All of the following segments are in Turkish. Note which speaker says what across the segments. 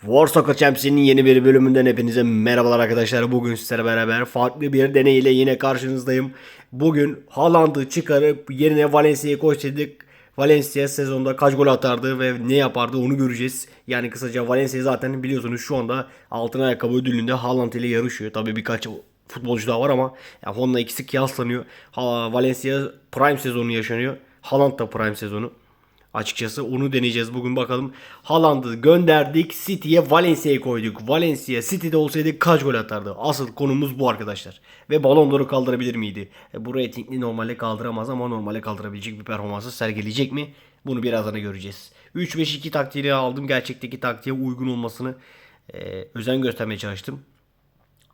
Speaker 1: War Soccer Championship'in yeni bir bölümünden hepinize merhabalar arkadaşlar. Bugün sizlerle beraber farklı bir deney ile yine karşınızdayım. Bugün Haaland'ı çıkarıp yerine Valencia'yı koysaydık Valencia sezonda kaç gol atardı ve ne yapardı onu göreceğiz. Yani kısaca Valencia zaten biliyorsunuz şu anda altın ayakkabı ödülünde Haaland ile yarışıyor. Tabii birkaç futbolcu daha var ama yani onunla ikisi kıyaslanıyor. Valencia prime sezonu yaşanıyor. Haaland da prime sezonu. Açıkçası onu deneyeceğiz bugün bakalım. Haaland'ı gönderdik. City'ye Valencia'yı koyduk. Valencia City'de olsaydı kaç gol atardı? Asıl konumuz bu arkadaşlar. Ve Ballon d'Or'u kaldırabilir miydi? E, bu reytingli normalde kaldıramaz ama normalde kaldırabilecek bir performansı sergileyecek mi? Bunu birazdan göreceğiz. 3-5-2 taktiğini aldım. Gerçekteki taktiğe uygun olmasını e, özen göstermeye çalıştım.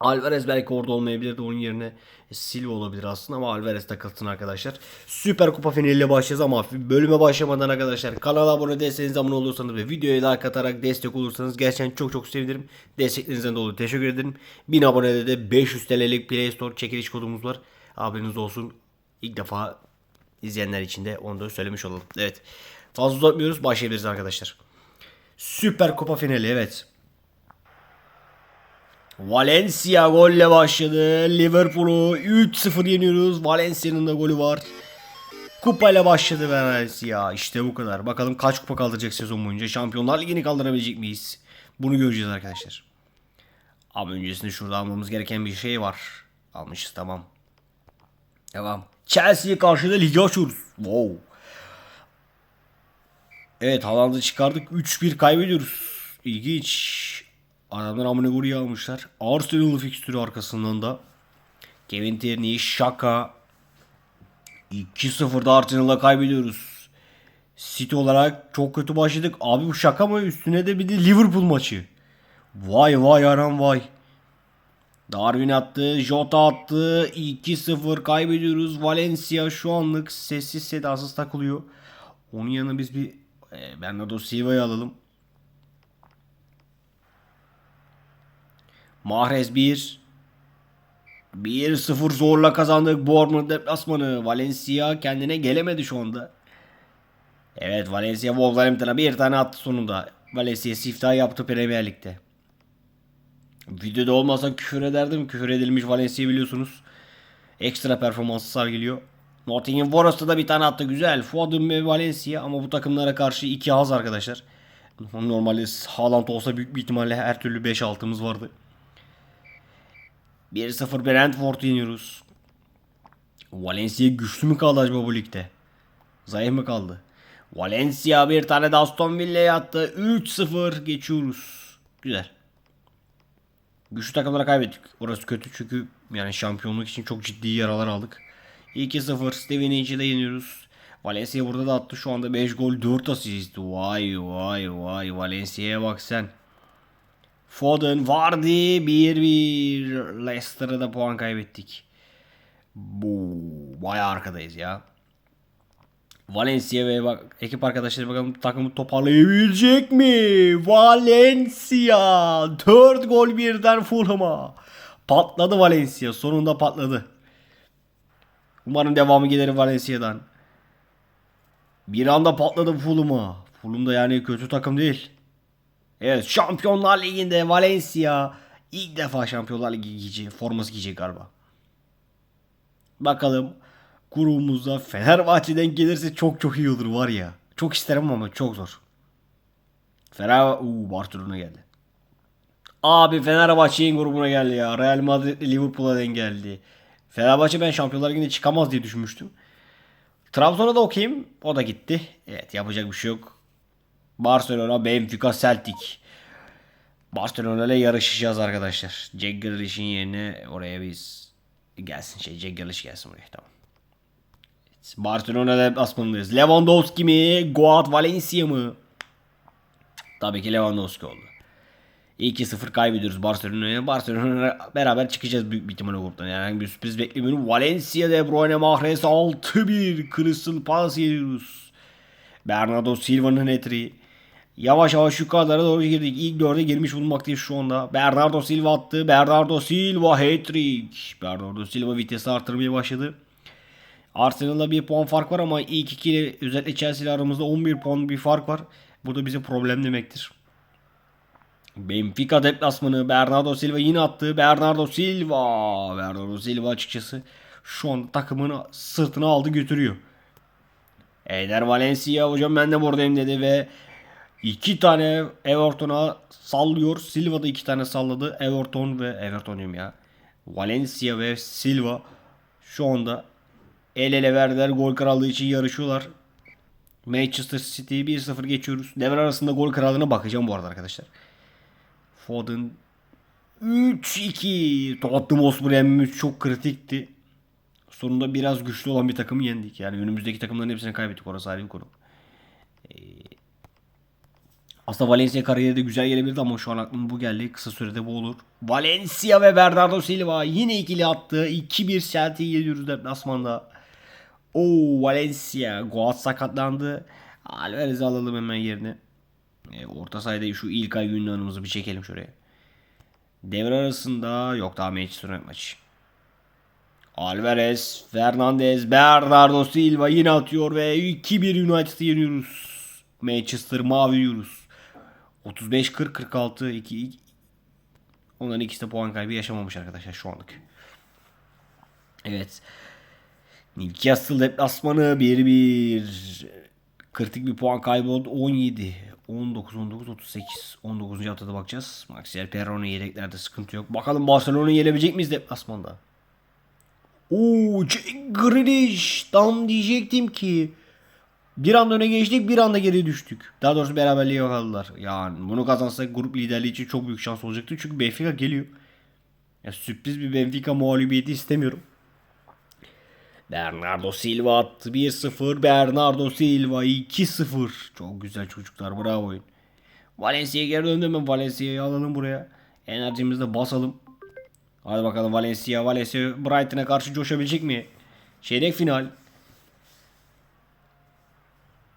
Speaker 1: Alvarez belki orada olmayabilirdi. Onun yerine Silva olabilir aslında ama Alvarez takılsın arkadaşlar. Süper Kupa finaliyle başlayacağız ama bölüme başlamadan arkadaşlar kanala abone değilseniz abone olursanız ve videoya like atarak destek olursanız gerçekten çok çok sevinirim. Desteklerinizden dolayı teşekkür ederim. 1000 abonede de 500 TL'lik Play Store çekiliş kodumuz var. Haberiniz olsun. İlk defa izleyenler için de onu da söylemiş olalım. Evet. Fazla uzatmıyoruz. Başlayabiliriz arkadaşlar. Süper Kupa finali evet. Valencia golle başladı. Liverpool'u 3-0 yeniyoruz. Valencia'nın da golü var. Kupayla başladı Valencia. İşte bu kadar. Bakalım kaç kupa kaldıracak sezon boyunca. Şampiyonlar Ligi'ni kaldırabilecek miyiz? Bunu göreceğiz arkadaşlar. Ama öncesinde şurada almamız gereken bir şey var. Almışız tamam. Devam. Chelsea'ye karşı da ligi açıyoruz. Wow. Evet Haaland'ı çıkardık. 3-1 kaybediyoruz. İlginç. Adamlar amına golü almışlar. Arsenal fikstürü arkasından da. Kevin Tierney, Şaka. 2-0'da Arsenal'la kaybediyoruz. City olarak çok kötü başladık. Abi bu şaka mı? Üstüne de bir de Liverpool maçı. Vay vay aram vay. Darwin attı. Jota attı. 2-0 kaybediyoruz. Valencia şu anlık sessiz sedasız takılıyor. Onun yanına biz bir e, Bernardo Silva'yı alalım. Mahrez 1. 1-0 zorla kazandık Bournemouth deplasmanı. Valencia kendine gelemedi şu anda. Evet Valencia Wolverhampton'a bir tane attı sonunda. Valencia siftah yaptı Premier Lig'de. Videoda olmasa küfür ederdim. Küfür edilmiş Valencia biliyorsunuz. Ekstra performansı sergiliyor. Nottingham Forest'ta da bir tane attı güzel. Foden ve Valencia ama bu takımlara karşı iki az arkadaşlar. Normalde Haaland olsa büyük bir ihtimalle her türlü 5-6'mız vardı. 1-0 Brentford yeniyoruz. Valencia güçlü mü kaldı acaba bu ligde? Zayıf mı kaldı? Valencia bir tane de Aston Villa'ya attı. 3-0 geçiyoruz. Güzel. Güçlü takımlara kaybettik. Orası kötü çünkü yani şampiyonluk için çok ciddi yaralar aldık. 2-0 Stevenage'i de yeniyoruz. Valencia burada da attı. Şu anda 5 gol 4 asist. Vay vay vay Valencia'ya bak sen. Foden, Vardy 1-1. Leicester'a da puan kaybettik. Bu bayağı arkadayız ya. Valencia ve bak ekip arkadaşları bakalım takımı toparlayabilecek mi? Valencia 4 gol birden Fulham'a. Patladı Valencia. Sonunda patladı. Umarım devamı gelir Valencia'dan. Bir anda patladı Fulham'a. Fulham da yani kötü takım değil. Evet Şampiyonlar Ligi'nde Valencia ilk defa Şampiyonlar Ligi giyecek, forması giyecek galiba. Bakalım grubumuzda Fenerbahçe'den gelirse çok çok iyi olur var ya. Çok isterim ama çok zor. Fenerbahçe... Uuu Barcelona geldi. Abi Fenerbahçe'nin grubuna geldi ya. Real Madrid Liverpool'a denk geldi. Fenerbahçe ben Şampiyonlar Ligi'nde çıkamaz diye düşünmüştüm. Trabzon'a da okuyayım. O da gitti. Evet yapacak bir şey yok. Barcelona, Benfica, Celtic. Barcelona ile yarışacağız arkadaşlar. Jack Grealish'in yerine oraya biz gelsin şey Jack Grealish gelsin buraya tamam. Barcelona deplasmanındayız. Lewandowski mi? Goat Valencia mı? Tabii ki Lewandowski oldu. 2-0 kaybediyoruz Barcelona'ya. Barcelona beraber çıkacağız büyük bir ihtimalle gruptan. Yani bir sürpriz beklemiyorum. Valencia, De Bruyne, Mahrez 6-1. Crystal Palace yeniyoruz. Bernardo Silva'nın hattriği. Yavaş yavaş yukarılara doğru girdik. İlk dörde girmiş bulunmaktayız şu anda. Bernardo Silva attı. Bernardo Silva hat-trick. Bernardo Silva vitesi artırmaya başladı. Arsenal'da bir puan fark var ama ilk iki ile özellikle Chelsea ile aramızda 11 puan bir fark var. Bu da bize problem demektir. Benfica deplasmanı Bernardo Silva yine attı. Bernardo Silva. Bernardo Silva açıkçası şu an takımını sırtına aldı götürüyor. Eder Valencia hocam ben de buradayım dedi ve iki tane Everton'a sallıyor. Silva da iki tane salladı. Everton ve Everton diyorum ya. Valencia ve Silva şu anda el ele verdiler. Gol krallığı için yarışıyorlar. Manchester City 1-0 geçiyoruz. Devre arasında gol krallığına bakacağım bu arada arkadaşlar. Foden 3-2 Tottenham Hotspur yenmemiz çok kritikti. Sonunda biraz güçlü olan bir takımı yendik. Yani önümüzdeki takımların hepsini kaybettik. Orası ayrı bir konu. Ee, aslında Valencia kariyeri de güzel gelebilirdi ama şu an aklıma bu geldi. Kısa sürede bu olur. Valencia ve Bernardo Silva yine ikili attı. 2-1 Celtic'i yediyoruz deplasmanda. Oo Valencia. Goat sakatlandı. Alvarez'i alalım hemen yerine. E, orta sahada şu ilk ay Yunan'ımızı bir çekelim şuraya. Devre arasında yok daha Manchester United maçı. Alvarez, Fernandez, Bernardo Silva yine atıyor ve 2-1 United'ı yeniyoruz. Manchester mavi yiyoruz. 35-40-46 2 Onların ikisi de puan kaybı yaşamamış arkadaşlar şu anlık. Evet. Newcastle deplasmanı 1-1. Kritik bir puan kaybı oldu. 17. 19, 19, 38. 19. haftada bakacağız. Maxiel Perron'un yedeklerde sıkıntı yok. Bakalım Barcelona'yı yenebilecek miyiz deplasmanda? Oo, Jack Grealish. Tam diyecektim ki. Bir anda öne geçtik bir anda geri düştük. Daha doğrusu beraberliğe yakaladılar. Yani bunu kazansak grup liderliği için çok büyük şans olacaktı. Çünkü Benfica geliyor. Ya sürpriz bir Benfica mağlubiyeti istemiyorum. Bernardo Silva attı 1-0. Bernardo Silva 2-0. Çok güzel çocuklar bravo oyun. Valencia'ya geri döndü mü? Valencia'yı alalım buraya. Enerjimizi de basalım. Hadi bakalım Valencia. Valencia Brighton'a karşı coşabilecek mi? Çeyrek final.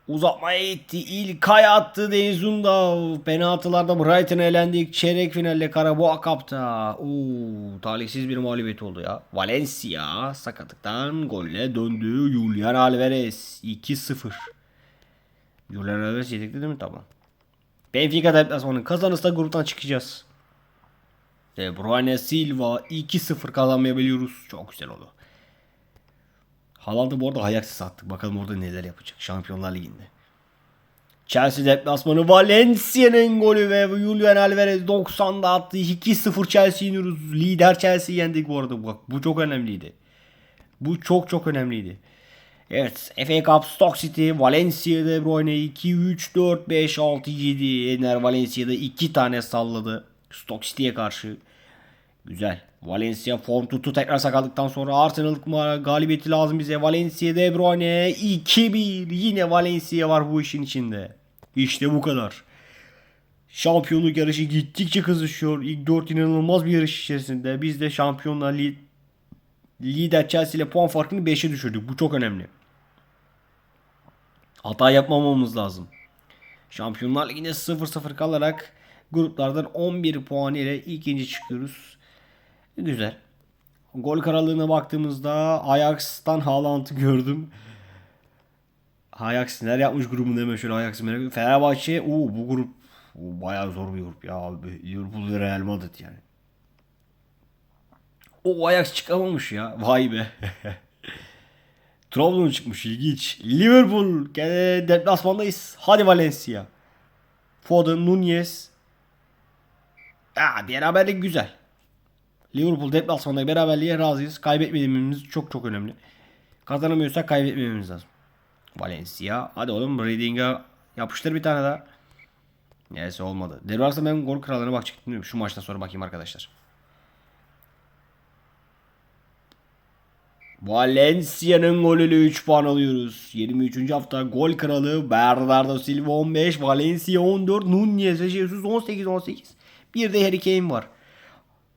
Speaker 1: Uzatmaya gitti. İlkay attı Dezunda. Penaltılarda Brighton'a elendik. Çeyrek finalle Karaboğa kapta. Oo, talihsiz bir mağlubiyet oldu ya. Valencia sakatlıktan golle döndü. Julian Alvarez 2-0. Julian Alvarez yedekli değil mi? Tamam. Benfica deplasmanı kazanırsa gruptan çıkacağız. De Bruyne Silva 2-0 kazanmayabiliyoruz. Çok güzel oldu. Haaland'ı bu arada ayaksız attık. Bakalım orada neler yapacak. Şampiyonlar Ligi'nde. Chelsea deplasmanı Valencia'nın golü ve Julian Alvarez 90'da attı. 2-0 Chelsea iniyoruz. Lider Chelsea yendik bu arada. Bak bu çok önemliydi. Bu çok çok önemliydi. Evet FA Cup Stock City Valencia De Bruyne 2 3 4 5 6 7 Ener Valencia'da 2 tane salladı. Stock City'ye karşı. Güzel. Valencia form tuttu tekrar sakatlıktan sonra Arsenal galibiyeti lazım bize. Valencia De Bruyne 2-1. Yine Valencia var bu işin içinde. İşte bu kadar. Şampiyonluk yarışı gittikçe kızışıyor. İlk 4 inanılmaz bir yarış içerisinde. Biz de şampiyonlar li lider Chelsea ile puan farkını 5'e düşürdük. Bu çok önemli. Hata yapmamamız lazım. Şampiyonlar Ligi'nde 0-0 kalarak gruplardan 11 puan ile ikinci çıkıyoruz. Güzel. Gol karalığına baktığımızda Ajax'tan Haaland'ı gördüm. Ajax neler yapmış grubunda hemen şöyle Ajax'ı merak ediyorum. Fenerbahçe oo, bu grup oo, bayağı zor bir grup ya. Liverpool ve Real Madrid yani. O Ajax çıkamamış ya. Vay be. Trabzon çıkmış ilginç. Liverpool gene deplasmandayız. Hadi Valencia. Foden, Nunez. Aa, beraberlik güzel. Liverpool deplasmanda beraberliğe razıyız. Kaybetmediğimiz çok çok önemli. Kazanamıyorsak kaybetmememiz lazım. Valencia. Hadi oğlum Reading'e yapıştır bir tane daha. Neyse olmadı. Devre ben gol krallarına bakacaktım. Şu maçtan sonra bakayım arkadaşlar. Valencia'nın golüyle 3 puan alıyoruz. 23. hafta gol kralı Bernardo Silva 15, Valencia 14, Nunez ve Jesus 18 18. Bir de Harry Kane var.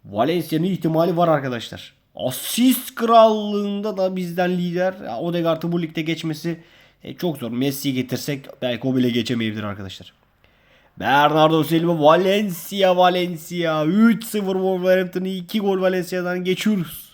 Speaker 1: Valencia'nın ihtimali var arkadaşlar. Asist krallığında da bizden lider. Odegaard'ı bu ligde geçmesi e, çok zor. Messi'yi getirsek belki o bile geçemeyebilir arkadaşlar. Bernardo Silva Valencia Valencia 3-0 Wolverhampton'ı 2 gol Valencia'dan geçiyoruz.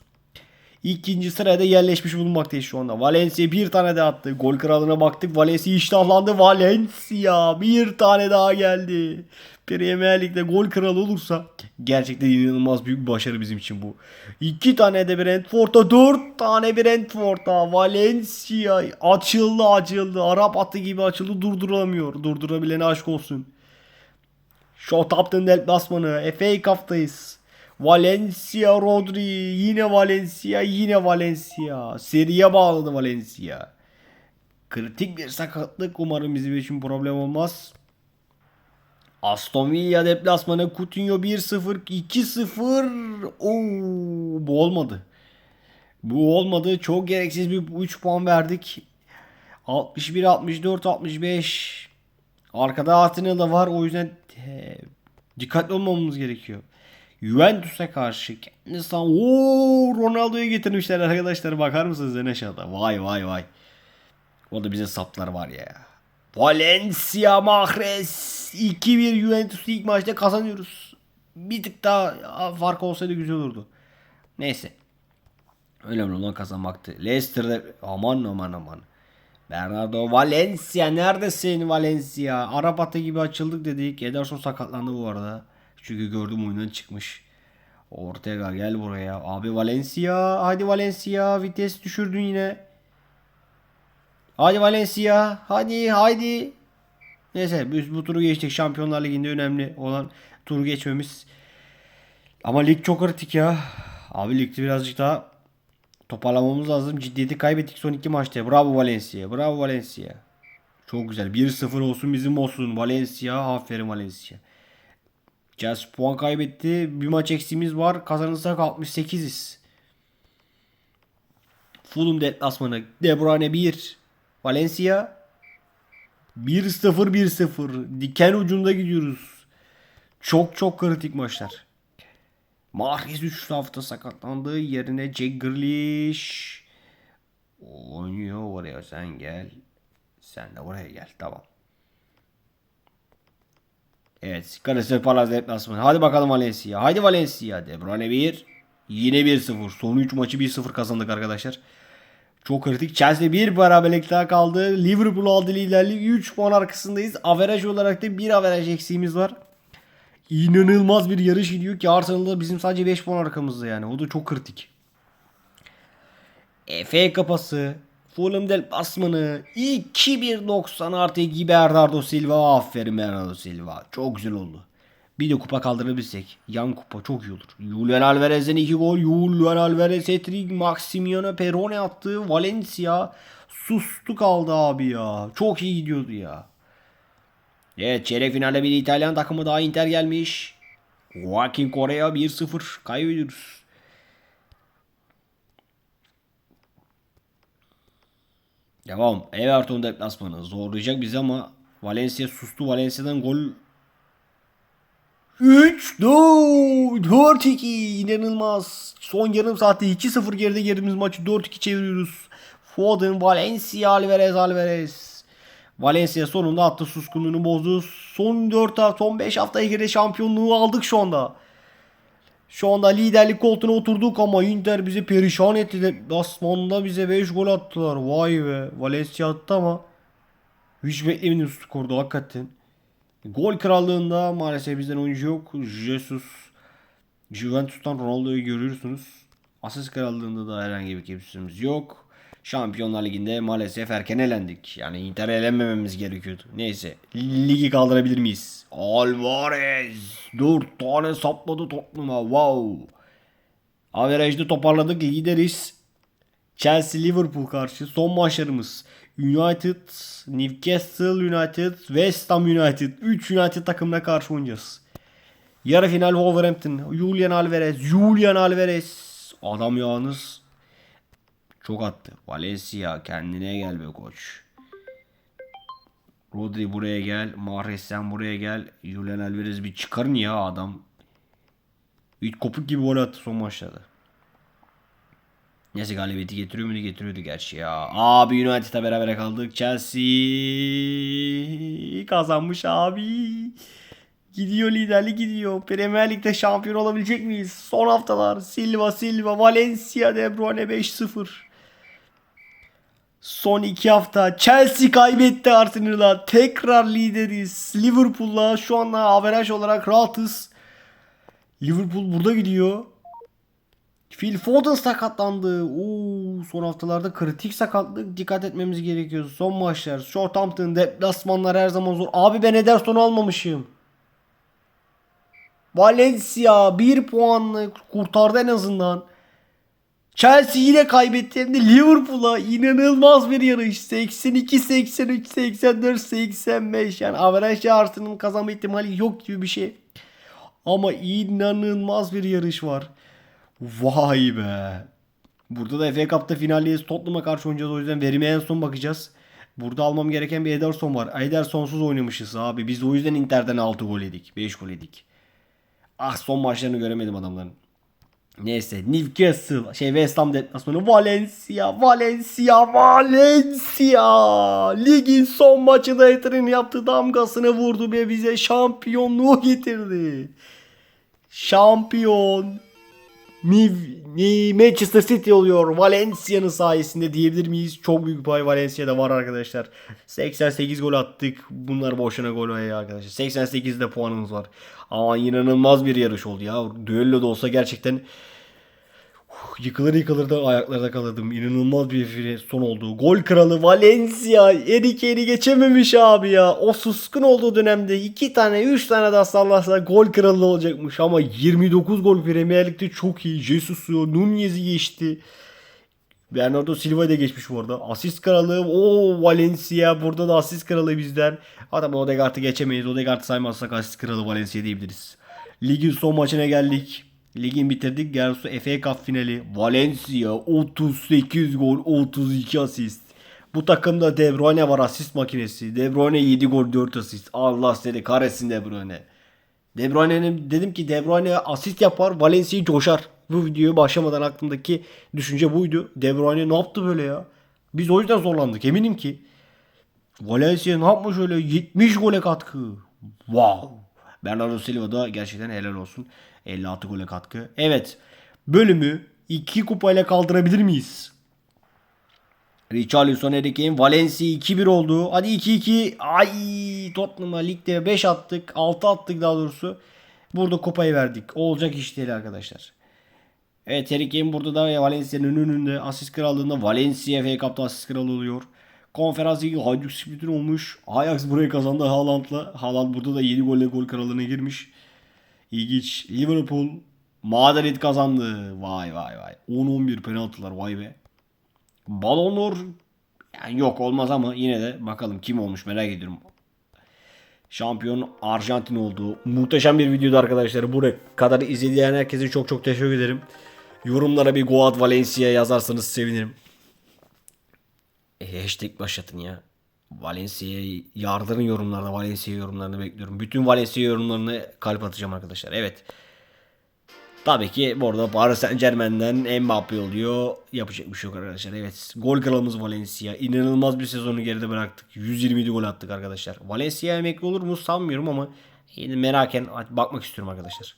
Speaker 1: İkinci sırada yerleşmiş bulunmaktayız şu anda. Valencia bir tane daha attı. Gol kralına baktık. Valencia iştahlandı. Valencia bir tane daha geldi. Premier Lig'de gol kralı olursa gerçekten inanılmaz büyük bir başarı bizim için bu. İki tane de Brentford'a, dört tane Brentford'a, Valencia açıldı açıldı. Arap atı gibi açıldı durduramıyor. Durdurabilene aşk olsun. Southampton deplasmanı. FA Cup'tayız. Valencia Rodri. Yine Valencia. Yine Valencia. Seriye bağladı Valencia. Kritik bir sakatlık. Umarım bizim için problem olmaz. Aston Villa deplasmanı Coutinho 1-0 2-0 Oo, bu olmadı. Bu olmadı. Çok gereksiz bir 3 puan verdik. 61 64 65 Arkada Arsenal da var. O yüzden he, dikkatli olmamamız gerekiyor. Juventus'a karşı kendisi ooo Ronaldo'yu getirmişler arkadaşlar. Bakar mısınız en aşağıda? Vay vay vay. O da bize saplar var ya. Valencia Mahrez 2-1 Juventus ilk maçta kazanıyoruz. Bir tık daha fark olsaydı güzel olurdu. Neyse. Önemli olan kazanmaktı. Leicester'da aman aman aman. Bernardo Valencia neredesin Valencia? Arap atı gibi açıldık dedik. Ederson sakatlandı bu arada. Çünkü gördüm oyundan çıkmış. Ortega gel buraya. Abi Valencia. Hadi Valencia. Vites düşürdün yine. Hadi Valencia. Hadi hadi. Neyse biz bu turu geçtik. Şampiyonlar Ligi'nde önemli olan turu geçmemiz. Ama lig çok kritik ya. Abi ligde birazcık daha toparlamamız lazım. Ciddiyeti kaybettik son iki maçta. Bravo Valencia. Bravo Valencia. Çok güzel. 1-0 olsun bizim olsun. Valencia. Aferin Valencia. Chelsea puan kaybetti. Bir maç eksiğimiz var. Kazanırsak 68'iz. Fulham deplasmanı. De Bruyne 1. Valencia 1-0 1-0. Diken ucunda gidiyoruz. Çok çok kritik maçlar. Mahrez 3 hafta sakatlandı. Yerine Jack Grealish oynuyor oraya sen gel. Sen de oraya gel. Tamam. Evet. Crystal Palace deplasmanı. Hadi bakalım Valencia. Hadi Valencia. De Bruyne 1. Yine 1-0. Son 3 maçı 1-0 kazandık arkadaşlar. Çok kritik. Chelsea bir beraberlik daha kaldı. Liverpool aldı liderliği. 3 puan arkasındayız. Averaj olarak da bir averaj eksiğimiz var. İnanılmaz bir yarış gidiyor ki Arsenal'da bizim sadece 5 puan arkamızda yani. O da çok kritik. FA kapası. Fulham deplasmanı 2-1-90 artı gibi Silva. Aferin Bernardo Silva. Çok güzel oldu. Bir de kupa kaldırabilsek. Yan kupa çok iyi olur. Julian Alvarez'den 2 gol. Julian Alvarez hat-trick. Maximiano Perone attı. Valencia sustu kaldı abi ya. Çok iyi gidiyordu ya. Evet çeyrek finalde bir İtalyan takımı daha Inter gelmiş. Joaquin Correa 1-0 kaybediyoruz. Devam. Everton deplasmanı zorlayacak bizi ama Valencia sustu. Valencia'dan gol 3 4 2 inanılmaz. Son yarım saatte 2-0 geride girdiğimiz maçı 4-2 çeviriyoruz. Foden, Valencia, Alvarez, Alvarez. Valencia sonunda attı suskunluğunu bozdu. Son 4 hafta, son 5 haftaya girdi şampiyonluğu aldık şu anda. Şu anda liderlik koltuğuna oturduk ama Inter bizi perişan etti. Deplasmanda bize 5 gol attılar. Vay be. Valencia attı ama hiç beklemedim skorda hakikaten. Gol krallığında maalesef bizden oyuncu yok. Jesus Juventus'tan Ronaldo'yu görüyorsunuz. Asist krallığında da herhangi bir kimsemiz yok. Şampiyonlar Ligi'nde maalesef erken elendik. Yani Inter'e elenmememiz gerekiyordu. Neyse. Ligi kaldırabilir miyiz? Alvarez. 4 tane sapladı Tottenham'a. Wow. Average'de toparladık. Lideriz. Chelsea Liverpool karşı son maçlarımız. United, Newcastle United, West Ham United. 3 United takımına karşı oynayacağız. Yarı final Wolverhampton. Julian Alvarez. Julian Alvarez. Adam yalnız çok attı. Valencia kendine gel be koç. Rodri buraya gel. Mahrez sen buraya gel. Julian Alvarez bir çıkarın ya adam. Bir kopuk gibi gol attı son maçlarda. Neyse galibiyeti getiriyor muydu? Getiriyordu gerçi ya. Abi United'la beraber kaldık. Chelsea kazanmış abi. Gidiyor liderlik gidiyor. Premier Lig'de şampiyon olabilecek miyiz? Son haftalar. Silva Silva Valencia De Bruyne 5-0. Son iki hafta Chelsea kaybetti Arsenal'a. Tekrar lideriz. Liverpool'la şu anda averaj olarak rahatız. Liverpool burada gidiyor. Phil Foden sakatlandı. Oo, son haftalarda kritik sakatlık dikkat etmemiz gerekiyor. Son maçlar. Southampton deplasmanlar her zaman zor. Abi ben Ederson almamışım. Valencia 1 puanla kurtardı en azından. Chelsea yine kaybetti hem de Liverpool'a inanılmaz bir yarış. 82, 83, 84, 85 yani averaj Arsenal'ın kazanma ihtimali yok gibi bir şey. Ama inanılmaz bir yarış var. Vay be. Burada da FA Cup'ta finaldeyiz. Tottenham'a karşı oynayacağız. O yüzden verime en son bakacağız. Burada almam gereken bir Ederson var. Ederson'suz oynamışız abi. Biz o yüzden Inter'den 6 gol yedik. 5 gol yedik. Ah son maçlarını göremedim adamların. Neyse Newcastle şey West Ham deplasmanı Valencia Valencia Valencia ligin son maçında Ether'in yaptığı damgasını vurdu ve bize şampiyonluğu getirdi. Şampiyon Manchester City oluyor Valencia'nın sayesinde diyebilir miyiz? Çok büyük pay Valencia'da var arkadaşlar. 88 gol attık. Bunlar boşuna gol oluyor arkadaşlar. 88'de puanımız var. Ama inanılmaz bir yarış oldu ya. Düello da olsa gerçekten yıkılır yıkılır da ayaklarda kalırdım. İnanılmaz bir son oldu. Gol kralı Valencia. Erik Eri geçememiş abi ya. O suskun olduğu dönemde 2 tane 3 tane daha sallarsa gol kralı olacakmış. Ama 29 gol Premier Lig'de çok iyi. Jesus'u, Nunez'i geçti. Bernardo Silva da geçmiş bu arada. Asist kralı. o Valencia. Burada da asist kralı bizden. Adam Odegaard'ı geçemeyiz. Odegaard'ı saymazsak asist kralı Valencia diyebiliriz. Ligin son maçına geldik. Ligin bitirdik. Gersu FA Cup finali. Valencia 38 gol 32 asist. Bu takımda De Bruyne var asist makinesi. De Bruyne 7 gol 4 asist. Allah seni kahretsin De Bruyne. De Bruyne'nin dedim ki De Bruyne asist yapar Valencia'yı coşar. Bu videoyu başlamadan aklımdaki düşünce buydu. De Bruyne ne yaptı böyle ya? Biz o yüzden zorlandık eminim ki. Valencia ne yapmış öyle 70 gole katkı. Wow. Bernardo Silva da gerçekten helal olsun. 56 gole katkı. Evet. Bölümü 2 kupayla kaldırabilir miyiz? Richarlison, Harry Kane, Valencia 2-1 oldu. Hadi 2-2. Ay Tottenham'a ligde 5 attık. 6 attık daha doğrusu. Burada kupayı verdik. Olacak iş değil arkadaşlar. Evet Harry Kane burada da Valencia'nın önünde asist krallığında Valencia FA Cup'ta asist kralı oluyor. Konferans ligi Hajduk Split'in olmuş. Ajax burayı kazandı Haaland'la. Haaland burada da 7 golle gol krallığına girmiş. İlginç. Liverpool Madrid kazandı. Vay vay vay. 10-11 penaltılar vay be. Ballon d'Or yani yok olmaz ama yine de bakalım kim olmuş merak ediyorum. Şampiyon Arjantin oldu. Muhteşem bir videodu arkadaşlar. Buraya kadar izleyen herkese çok çok teşekkür ederim. Yorumlara bir Goat Valencia yazarsanız sevinirim. E, hashtag başlatın ya. Valencia'ya yardırın yorumlarda. Valencia yorumlarını bekliyorum. Bütün Valencia yorumlarını kalp atacağım arkadaşlar. Evet. Tabii ki bu arada Paris Saint Germain'den Mbappe oluyor. Yapacak bir şey yok arkadaşlar. Evet. Gol kralımız Valencia. İnanılmaz bir sezonu geride bıraktık. 127 gol attık arkadaşlar. Valencia emekli olur mu sanmıyorum ama yine meraken bakmak istiyorum arkadaşlar.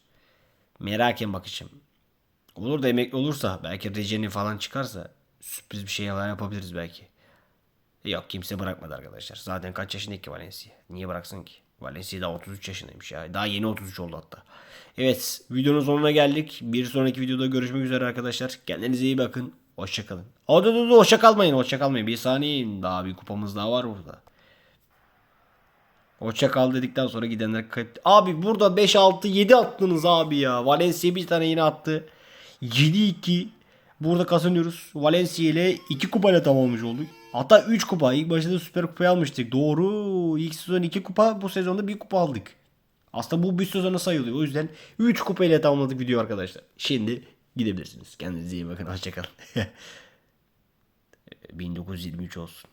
Speaker 1: Meraken bakacağım. Olur da emekli olursa belki Recen'i falan çıkarsa sürpriz bir şey yapabiliriz belki. Yok kimse bırakmadı arkadaşlar. Zaten kaç yaşındaki ki Valencia? Niye bıraksın ki? Valencia daha 33 yaşındaymış ya. Daha yeni 33 oldu hatta. Evet videonun sonuna geldik. Bir sonraki videoda görüşmek üzere arkadaşlar. Kendinize iyi bakın. Hoşçakalın. O dur dur hoşça kalmayın. Bir saniye daha bir kupamız daha var burada. Hoşça kal dedikten sonra gidenler kayıp. Abi burada 5 6 7 attınız abi ya. Valencia bir tane yine attı. 7-2 Burada kazanıyoruz. Valencia ile 2 kupayla tamamlamış olduk. Hatta 3 kupa. İlk başta Süper Kupayı almıştık. Doğru. İlk sezon 2 kupa. Bu sezonda 1 kupa aldık. Aslında bu bir sezona sayılıyor. O yüzden 3 kupayla tamamladık video arkadaşlar. Şimdi gidebilirsiniz. Kendinize iyi bakın. Hoşçakalın. 1923 olsun.